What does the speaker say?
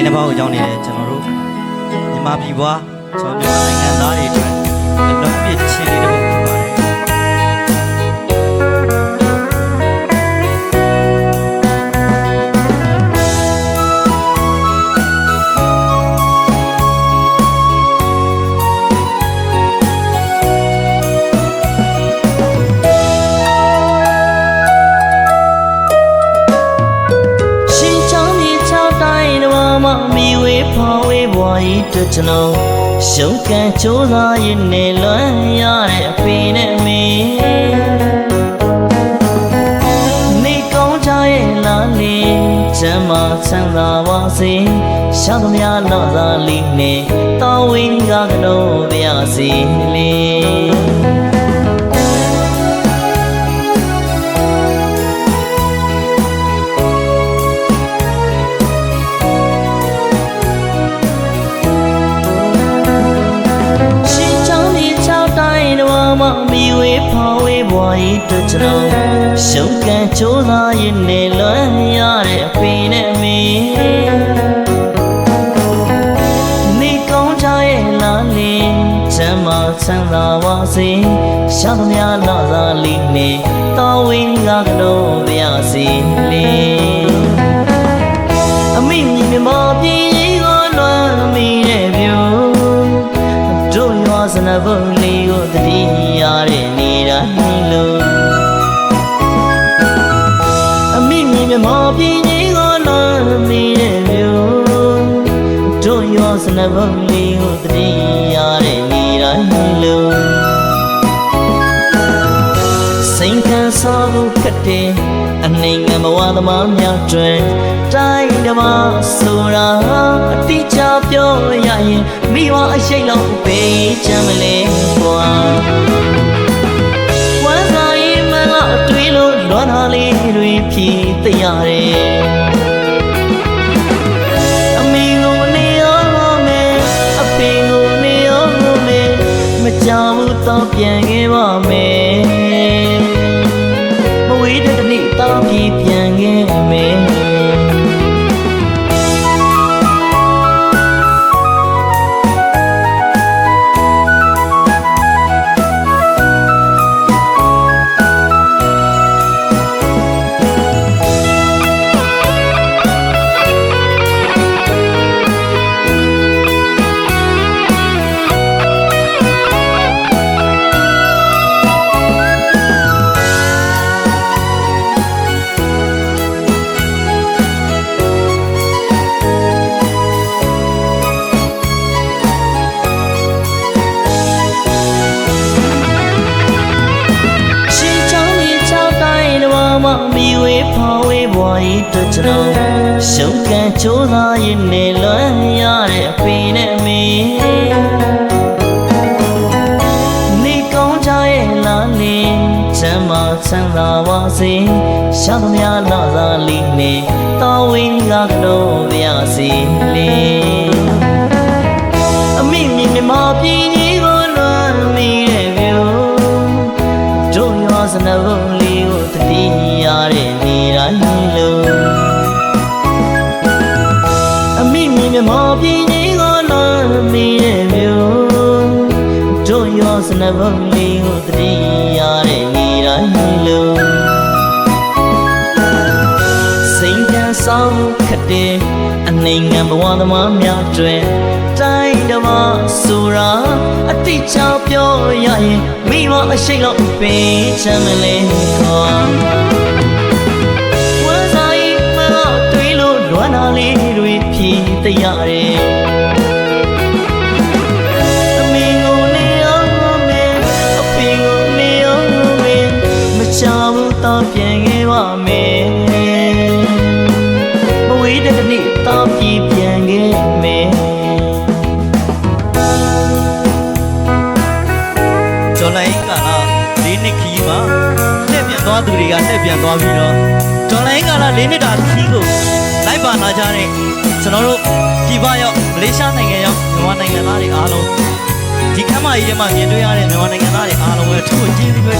င်းတစ်ပေါက်ကိုကြောင်းနေတဲ့ကျွန်တော်တို့မြန်မာပြည်ပွားကျွန်တော်မြန်မာနိုင်ငံသားတွေ ဘွားဤတို့ကျွန်တော်ရှုံးကန်ကြိုးစားရင်နေလွမ်းရတဲ့အဖေနဲ့မေနေကောင်းကြရဲ့လားလေချမ်းမချမ်းသာပါစေရှာသမျှလောသာလေးနဲ့တော်ဝင်းကကတော့ပြစီလေ မှမိဝေးဖော်ဝေးဘွားဤတို့ကျွန်တော်ရှုံးကန်ကြိုးစားရင်နေလွမ်းရတဲ့အဖေနဲ့မေနေကောင်းကြရဲ့လားလေချမ်းမချမ်းသာပါစေရှာသမျှလာသာလေးနဲ့တော်ဝင်းကကတော့ပြစီလေအမိမြင်မြမပြေးရီ မိမြင်မြမပြေးရီကိုလွမ်းမိတဲ့ပြုတို့ရွာစနဘုံလေးကိုတတိရတဲ့နေတိုင်းလို့စိန်ခံစားဖို့ခက်တယ်အနေငယ်ဘဝသမားများတွင်တိုင်းတမဆိုတာအတိအကျပြောရရင်မိဘအရှိတ်လောက်ပေးချမ်းမလဲကွာ ဖြည့်တရတယ်အမေကိုနေရောမယ်အဖေကိုနေရောမယ်မကြောက်ဘူးတော့ပြန်ခဲ့ပါမယ်မဝေးတဲ့တစ်နေ့တော့ပြေးပြ မှမိဝေးဖော်ဝေးဘွားဤတို့ကျွန်တော်ရှုံးကန်ကြိုးစားရင်နေလွမ်းရတဲ့အဖေနဲ့မေနေကောင်းကြရဲ့လားလေချမ်းမချမ်းသာပါစေရှာသမျှလာသာလေးနဲ့တော်ဝင်းကကတော့ပြစီလေအမိမြင်မြမပြင်း မိမြင်မြမပြင်းကြီးကိုလွမ်းမိတဲ့မျိုးတို့ရောစနဘုံလေးကိုတတိရတဲ့နေတိုင်းလို့စိန်ခံဆောင်ခတ်တဲ့အနေငံဘဝသမားများတွင်တိုင်းတမဆိုတာအတိအကျပြောရရင်မိဘအရှိတ်လောက်ပေးချမ်းမလဲခေါ် လွမ်းတာလေးတွေဖြည့်တရတယ်အမေကိုနေအောင်မယ်အဖေကိုနေအောင်မယ်မချဘူးတော့ပြန်ခဲ့ပါမယ်မဝေးတဲ့တစ်နေ့တော့ပြည်ပြန်ခဲ့မယ်ကျော်လိုင်းကာလ၄နှစ်ခီးမှာလက်ပြန်သွားသူတွေကလက်ပြန်သွားပြီးတော့ကျော်လိုင်းကာလ၄နှစ်တာခီးကိုလို က်ပါလာကြတဲ့ကျွန်တော်တို့ပြည်ပရောက်မလေးရှားနိုင်ငံရောက်မြန်မာနိုင်ငံသားတွေအားလုံးဒီခမ်းမကြီးထဲမှာမြင်တွေ့ရတဲ့မြန်မာနိုင်ငံသားတွေအားလုံးပဲသူ့ကိုကျေးဇူးပဲတင်ရှိပါခင်ဗျာ